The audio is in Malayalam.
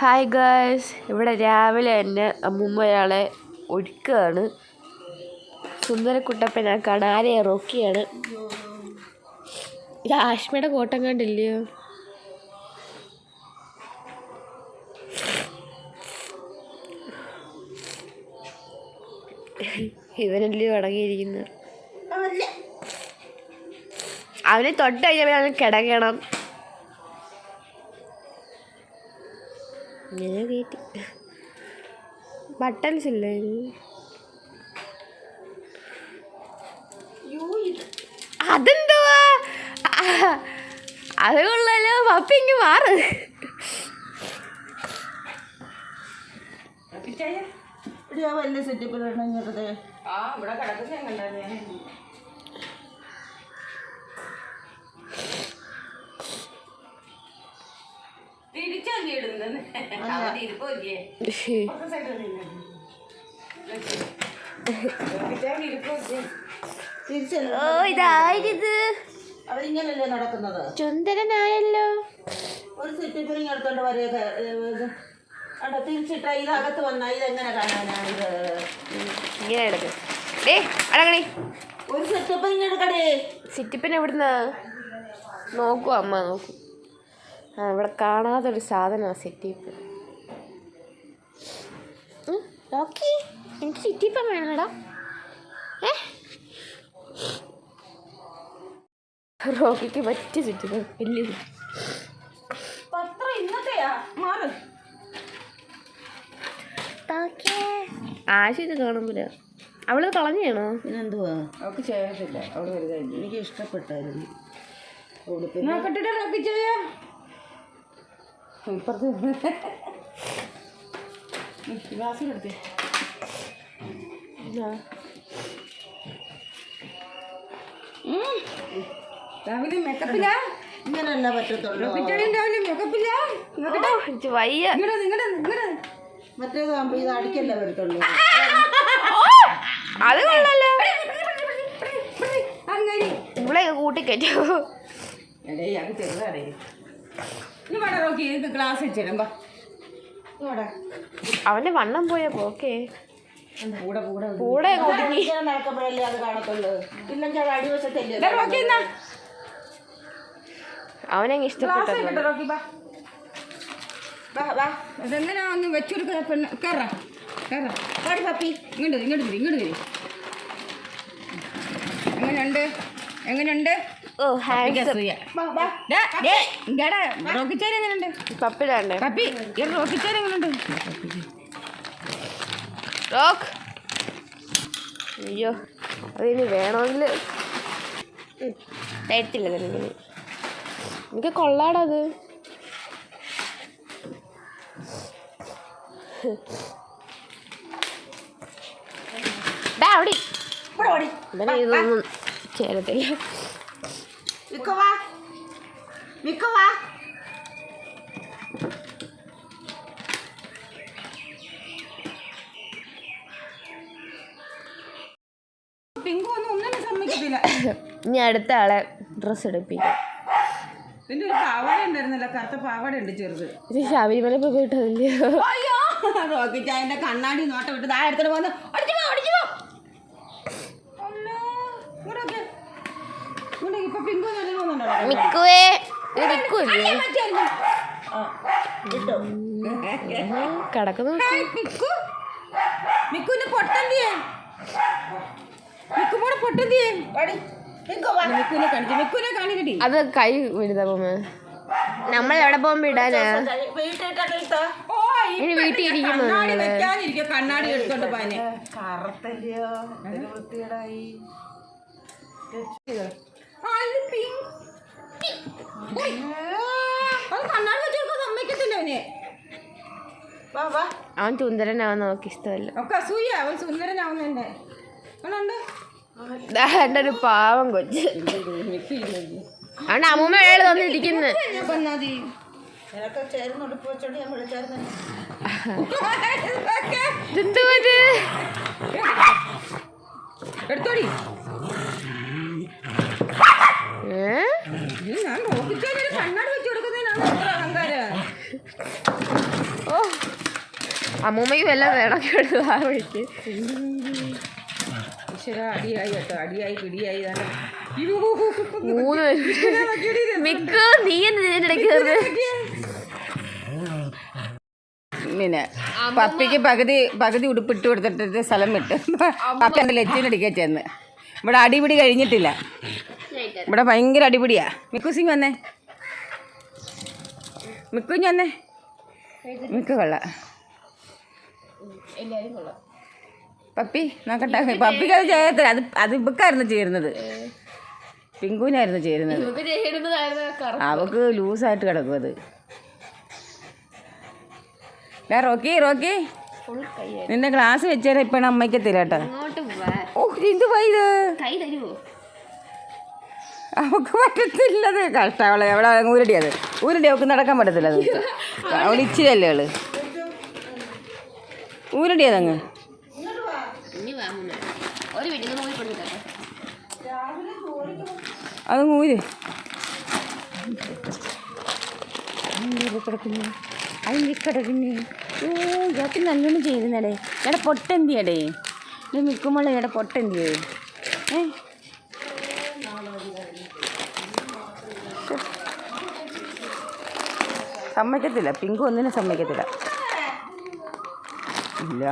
ഹായ് ഗേൾസ് ഇവിടെ രാവിലെ തന്നെ അമ്മൂമ്മ ഒരാളെ ഒരുക്കുകയാണ്. സുന്ദരക്കുട്ടപ്പനാക്കാണ് കണാരെ റോക്കിയാണ്. ഇത് ആഷ്മയുടെ കോട്ടം കണ്ടില്ലയോ ഇവനല്ലയോ അടങ്ങിയിരിക്കുന്നത് അവനെ തൊട്ട് കഴിഞ്ഞാൽ കിടക്കണം. ഇങ്ങനെ കയറ്റി ബട്ടൺസ് ഇല്ലേ? അതെന്തുവാ? അത് കൊള്ളാലോ പപ്പി ഇങ്ങ് മാറ്. വലിയ സെറ്റപ്പിലാണ് ഇങ്ങോട്ടത് ആ ഇവിടെ കിടക്കുന്ന ഞാൻ കണ്ടായിരുന്നു ഇടുന്നത്? ഇരിപ്പില്ലേ ഓ ഇതായത് അവരിങ്ങനല്ലേ നടക്കുന്നത്? ചുന്ദരനായല്ലോ ഒരു സെറ്റപ്പിൽ ഇങ്ങനെ എടുത്തോണ്ട് വരെയൊക്കെ തിരിച്ചിട്ട വന്ന ഇതെങ്ങനെ ഇങ്ങനെ എടുക്ക് ഡേ അടങ്ങണേ. ഒരു സെറ്റപ്പ് എടുക്കടേ. എവിടുന്ന്? നോക്കൂ അമ്മ നോക്കൂ. ഇവിടെ കാണാത്തൊരു സാധനമാണ് സിറ്റിപ്പൻ ഓക്കെ എനിക്ക് സിറ്റിപ്പൻ വേണടാ. ഏ? റോക്കിക്ക് പറ്റിയ സിറ്റിപ്പൻ വലിയ സിറ്റി പത്രം ഇന്നത്തെയാ? മാറ്. ആശ ഇത് കാണുമ്പോലെ അവൾ കളഞ്ഞാണോ പിന്നെന്തുവാ? അവൾക്ക് ചെയ്യത്തില്ല അവൾ വലുതായില്ല എനിക്ക് ഇഷ്ടപ്പെട്ടായിരുന്നു. നോക്കട്ടെ റോക്കി ചെയ്യാ ഇപ്പുറത്ത് ഗ്ലാസ്സിലെടുത്തേ രാവിലെ മേക്കപ്പില്ല ഇങ്ങനല്ല പറ്റത്തുള്ളൂ രാവിലെ മേക്കപ്പില്ല എനിക്ക് വയ്യ നിങ്ങടെ നിങ്ങടെ നിങ്ങടെ മറ്റേതാകുമ്പോ ഇത് അടിക്കല്ല വരത്തുള്ളൂ അത് കൊള്ളല്ലോ ഇവിടെ കൂട്ടിക്കറ്റോ എടേ അത് ചെറുതാടേ ഗ്ലാസ് വെച്ചിടുമ്പോ അവന്റെ വണ്ണം പോയ പോക്കേ കൂടെ നടക്കുമ്പോഴല്ലേ അത് കാണത്തുള്ളൂ. ഇല്ലെങ്കിൽ അത് അടിവശത്തല്ലേ ഗ്ലാസ് ഇഷ്ടപ്പെട്ടു ഒന്ന് വെച്ചെടുക്കുന്ന പെണ്ണ്? കയറാ കയറാ പാടി പപ്പി ഇങ്ങോട്ട് ഇങ്ങോട്ട് ഇങ്ങോട്ട് എങ്ങനെയുണ്ട്? എങ്ങനെയുണ്ട്? ഓ ഹാൻഡ്സം റോക്കിച്ചേരി എങ്ങനെയുണ്ട് പപ്പിലാണ്ടേ പപ്പി. ഈ റോക്കിച്ചേരി എങ്ങനെയുണ്ട് റോക്ക്. അയ്യോ അതിന് വേണമെങ്കിൽ തരത്തില്ല നിനക്ക് എനിക്ക് കൊള്ളാടത് ഇതൊന്നും ചേരത്തില്ല. മിക്കോ വാ മിക്കോ വാ പിങ്കു ഒന്നും ഒന്നിനും സമ്മതിക്കത്തില്ല. ഇനി അടുത്ത ആളെ ഡ്രസ്സ് എടുപ്പിക്കും. പിന്നെ ഒരു പാവാട ഉണ്ടായിരുന്നല്ലോ കറുത്ത പാവാട ഉണ്ട് ചെറുത്. ഇത് ശബരിമല പോയി പോയിട്ടല്ലയോ അയ്യോ കണ്ണാടി നോട്ടം വിട്ട് താഴെ എടുത്തിട്ട് വന്ന് അടിച്ചു പോ അടിച്ചു പോ. അല്ലോ, ഇങ്ങോട്ടൊക്കെ. ഇങ്ങോട്ടേക്ക് ഇപ്പൊ പിങ്കു നല്ല പോകുന്നുണ്ടോ മിക്കുവേ മിക്കുവല്ലേ കിടക്കുന്നു ഹായ്, മിക്കു. മിക്കുവിന്റെ പൊട്ടന്തിയേ? മിക്കുമോടെ പൊട്ടന്തിയേ? മിക്കുവിനെ കാണിച്ചു മിക്കുവിനെ കാണിക്കടി. അത് കൈ പോമേ നമ്മൾ എവിടെ പോകുമ്പോ ഇടാനാ? ഇനി വീട്ടിൽ ഇരിക്കുന്നു കണ്ണാടി എടുത്തോണ്ട് പോനെ കറുത്തല്ലയോ? വൃത്തികേടായി അവൻ തുന്തരനാവാൻ നമുക്ക് ഇഷ്ടമല്ല. ഒക്കെ അസൂയ അവൻ സുന്ദരനാവുന്നുണ്ട് എന്റെ ഒരു പാവം കൊച്ച്. അവന്റെ അമ്മൂമ്മ അയാൾ തന്നിരിക്കുന്നത് ഞാൻ പന്നാതി നിനക്ക് ചേർന്ന് ഉടുപ്പ് വെച്ചോണ്ട് ഞാൻ വിളിച്ചായിരുന്നു ഇതെന്തുവാ ഇത്? എടുത്തോടി ഏ? ഇത് ഞാൻ നോക്കിച്ചാൽ കണ്ണാടി വെച്ച് കൊടുക്കുന്നതിനാണ് ഇത്ര അഹങ്കാരം ഓ അമ്മൂമ്മയ്ക്ക് വല്ല വേണം കേട്ടോ ആ വഴിക്ക്. അടിയായി കേട്ടോ അടിയായി പിടിയായി. മൂന്ന് മിക്ക നീ എന്ത് ഇതിന്റെ ഇടയ്ക്ക് കയറുന്നത്? പിന്നെ പപ്പിക്ക് പകുതി പകുതി ഉടുപ്പിട്ട് കൊടുത്തിട്ട് സ്ഥലം വിട്ട്. പപ്പ എന്റെ ലച്ചിനടിക്കാൻ ചെന്ന്. ഇവിടെ അടിപിടി കഴിഞ്ഞിട്ടില്ല. ഇവിടെ ഭയങ്കര അടിപിടിയാ. മിക്കുസിങ് വന്നേ. മിക്കുഞ്ഞ് വന്നേ. മിക്കു കൊള്ള. കൊള്ളാം. പപ്പി നോക്കട്ടെ. പപ്പിക്ക് അത് ചെയ്യത്തില്ല. അത് അത് ഇവക്കായിരുന്നു ചേരുന്നത്. പിങ്കുവിനായിരുന്നു ചേരുന്നത്. അവക്ക് ലൂസായിട്ട് കിടക്കും അത്. Rocky Rocky. നിന്റെ ഗ്ലാസ് വെച്ചേരാ അമ്മയ്ക്ക് അമ്മയ്ക്കത്തില്ല കേട്ടോ. ഓ ഇത് ഇത്? കൈ തരുമോ അവക്ക് പറ്റത്തില്ലത് കഷ്ടം അവളെ എവിടെ ഊരടി അത്. ഊരടി അവൾക്ക് നടക്കാൻ പറ്റത്തില്ല അത്. അവൾ ഇച്ചിരല്ലേ അവൾ? ഊരടി അതങ്ങ്. അത് ഊര് കിടക്കുന്നു അതിന്റെ കിടക്കുന്നു ഓ ഇയാൾക്ക് നല്ലോണം ഇവിടെ പൊട്ടെന്തിയടേ? ഇത് മിക്കുമ്പോൾ ഇവിടെ പൊട്ടെന്തിയേ? ഏ? സമ്മതിക്കത്തില്ല. പിങ്കു ഒന്നിനും സമ്മതിക്കത്തില്ല. ഇല്ല.